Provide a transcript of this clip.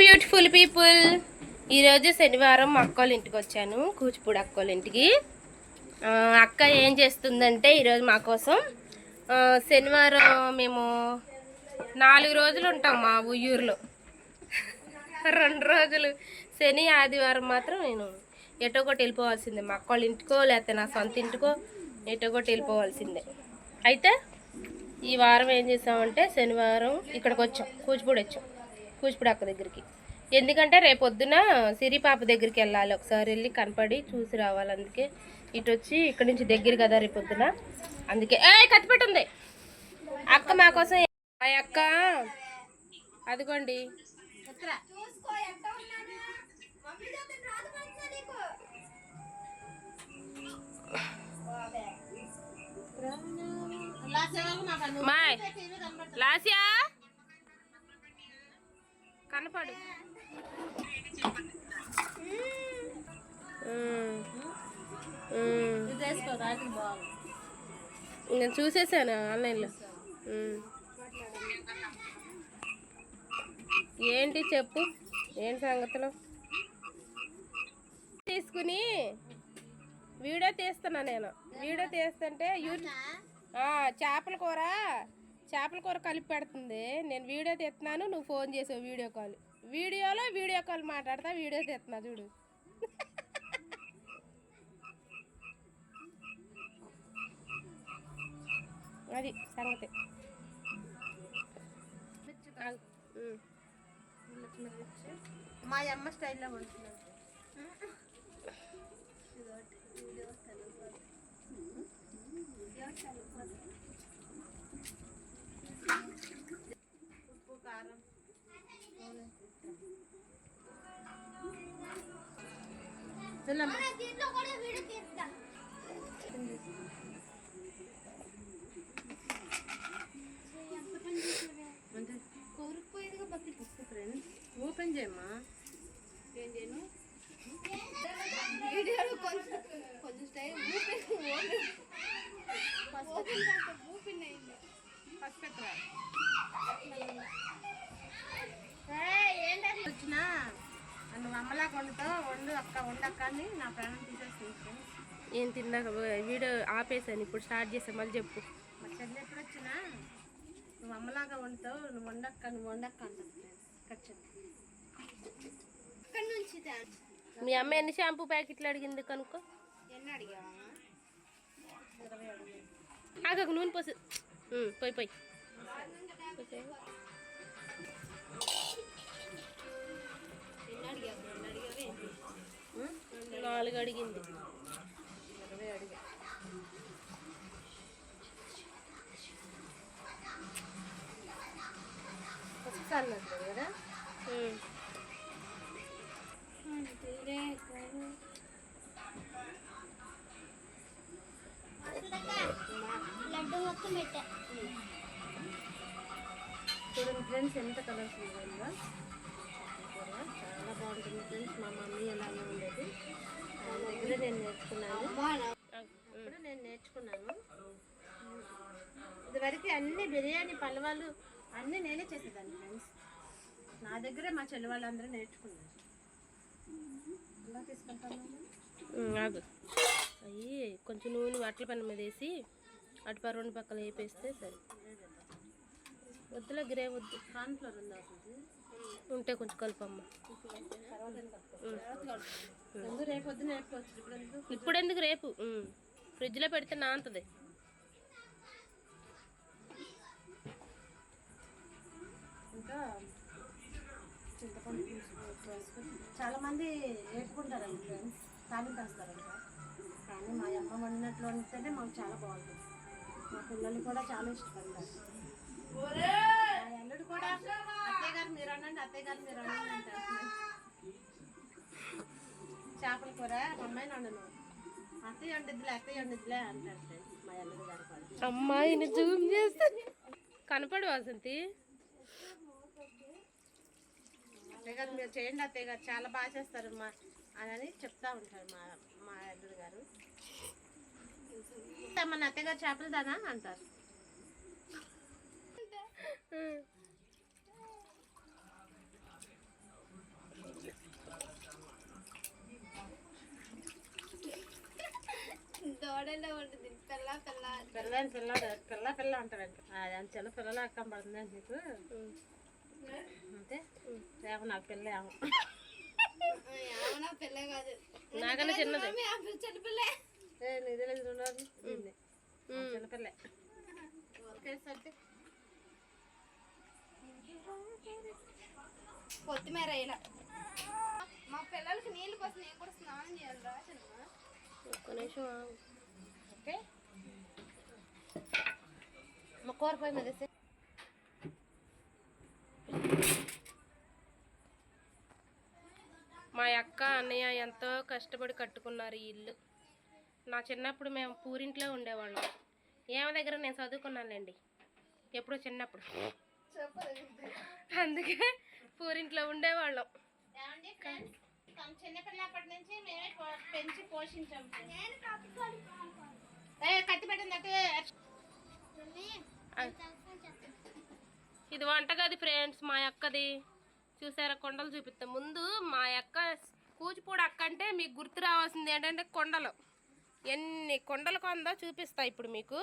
Beautiful people ఈరోజు శనివారం మా అక్కోళ్ళ ఇంటికి వచ్చాను కూచిపూడి అక్కోళ్ళ ఇంటికి. అక్క ఏం చేస్తుందంటే ఈరోజు మా కోసం శనివారం మేము నాలుగు రోజులు ఉంటాం మా ఉయ్యూరులో రెండు రోజులు శని ఆదివారం మాత్రం నేను ఎటో ఒకటి వెళ్ళిపోవాల్సిందే. మా అక్కోళ్ళ ఇంటికో లేకపోతే నా సొంత ఇంటికో ఎటో ఒకటి వెళ్ళిపోవాల్సిందే. అయితే ఈ వారం ఏం చేసామంటే శనివారం ఇక్కడికి వచ్చాం కూచిపూడి వచ్చాం. కూచిపూడి అక్క దగ్గరికి. ఎందుకంటే రేపొద్దున సిరి పాప దగ్గరికి వెళ్ళాలి. ఒకసారి వెళ్ళి కనపడి చూసి రావాలి. అందుకే ఇటు వచ్చి ఇక్కడి నుంచి దగ్గర కదా రేపొద్దున. అందుకే ఏ కత్తిపెట్టుంది అక్క మా కోసం ఆ అక్క. అదిగోండి. మాయ్. లాసియా? కనపడు. నేను చూసేసాను ఆన్లైన్లో. ఏంటి చెప్పు? ఏంటి సంగతులు? తీసుకుని వీడియో తీస్తున్నా నేను. వీడియో తీస్తుంటే చేపల కూర చేపల కూర కలిపి పెడుతుంది. నేను వీడియో తీస్తున్నాను నువ్వు ఫోన్ చేసావు వీడియో కాల్. వీడియోలో వీడియో కాల్ మాట్లాడతా వీడియో తీస్తున్నా చూడు. అది సంగతి. మా అమ్మ స్టైల్లో వండుతున్నాను కోరుకుపోయేదిగా బకెట్ ఓపెన్ చేయమ్మా. ఏం చేయను? వీడియోలో కొంచెం కొంచెం స్టైల్ ఫస్ట్ పెట్టరా వచ్చినా నువ్వు అమ్మలాగా వండుతావు వండు అక్క వండక్క అని నా ప్రాణం తీసేస్తుంది ఫ్రెండ్స్. ఏం తిన్నాక వీడియో ఆపేసాను ఇప్పుడు స్టార్ట్ చేసా మళ్ళీ చెప్పు. మా చెల్లి ఎప్పుడు వచ్చినా నువ్వు అమ్మలాగా వండుతావు నువ్వు వండక్క నువ్వు వండక్క ఇక్కడ నుంచి మీ అమ్మ ఎన్ని షాంపూ ప్యాకెట్లు అడిగింది కనుక్కో? ఎన్ని అడిగావా? ఆగకు నూనె పోసి. పోయి పోయి. అడిగింది. ఇరవై అడిగా. నచ్చలేదు కదా? ఉమ్. చూడండి ఫ్రెండ్స్ ఎంత కలర్స్ ఉందో చాలా బాగుంటుంది ఫ్రెండ్స్ మా మమ్మీ అలాగే ఉండేది. దగ్గర నేను నేర్చుకున్నాను. ఇప్పుడు నేను నేర్చుకున్నాను. ఇదివరకు అన్ని బిర్యానీ పలవాలు అన్నీ నేనే చేసేదాన్ని ఫ్రెండ్స్. నా దగ్గరే మా చెల్లి వాళ్ళందరూ నేర్చుకున్నారు. ఎలా తీసుకుంటాను అయ్యి కొంచెం నూనె వట్ల పని మీద వేసి అటు రెండు పక్కల వేపేస్తే సరే వద్దులే గ్రే వద్దు. కార్న్ ఫ్లోర్ ఉందా? ఉంటే కొంచెం కలుపమ్మ. రేపు నేర్చుకోవచ్చు ఇప్పుడు ఎందుకు? రేపు. ఫ్రిడ్జ్లో పెడితే నాంతది. ఇంకా చింతపండు చాలా మంది వేపుకుంటారండి ఫ్రెండ్స్. తాలింపు వేస్తారంట కానీ మా అమ్మ వండినట్లు వండితేనే మాకు చాలా బాగుంటుంది. మా పిల్లలు కూడా చాలా ఇష్టపడతారు. అల్లుడు కూడా అత్తయ్య గారు మీరు అనండి అత్తయ్య గారు మీరు అనండి చేపల కూర మా అమ్మాయిని వండను. అత్తయ్య వండిద్దిలే అత్తయ్య వండిద్దిలే అంటారు ఫ్రెండ్స్ మా అల్లుడు గారు అమ్మాయిని జూమ్ చేస్తే కనపడు వసంతి. అత్తయ్య గారు మీరు చేయండి అత్తయ్య గారు చాలా బాగా చేస్తారు మా అని చెప్తా ఉంటారు మా మా అల్లుడు గారు. మన అత్తయ్య గారు చేపలు దానా అంటారు. దోడలో ఉంటుంది. పిల్ల పిల్ల పిల్లని పిల్ల పిల్ల పిల్ల అంటారు అది చిన్న పిల్లలు అక్క పడుతుంది అని చెప్పు. అంతే. ఏమో నాకు పిల్ల కాదు. నాకన్నా చిన్నది. చిన్న పిల్ల? నిధులు చిన్నపిల్లే ఒకేసారి కొత్తిమీర ఇలా మా పిల్లలకి నీళ్ళు కోసం నేను కూడా స్నానం చేయాలి రా చిన్న ఒక్క నిమిషం ఆగు. ఓకే? మా కూర పోయి మీద. మా అక్క అన్నయ్య ఎంతో కష్టపడి కట్టుకున్నారు ఈ ఇల్లు. నా చిన్నప్పుడు మేము పూరింట్లో ఉండేవాళ్ళం. ఏమ దగ్గర నేను చదువుకున్నానులేండి. ఎప్పుడో చిన్నప్పుడు. అందుకే పూరింట్లో ఉండేవాళ్ళం. చిన్నపిల్లప్పటి నుంచి మేమే పెంచి పోషించాం. కత్తి ఇది వంటగది ఫ్రెండ్స్ మా అక్కది. చూసారా కొండలు చూపిస్తాం. ముందు మా అక్క కూచిపూడి అక్క అంటే మీకు గుర్తు రావాల్సింది ఏంటంటే కొండలు. ఎన్ని కొండలు కొందో చూపిస్తా ఇప్పుడు మీకు.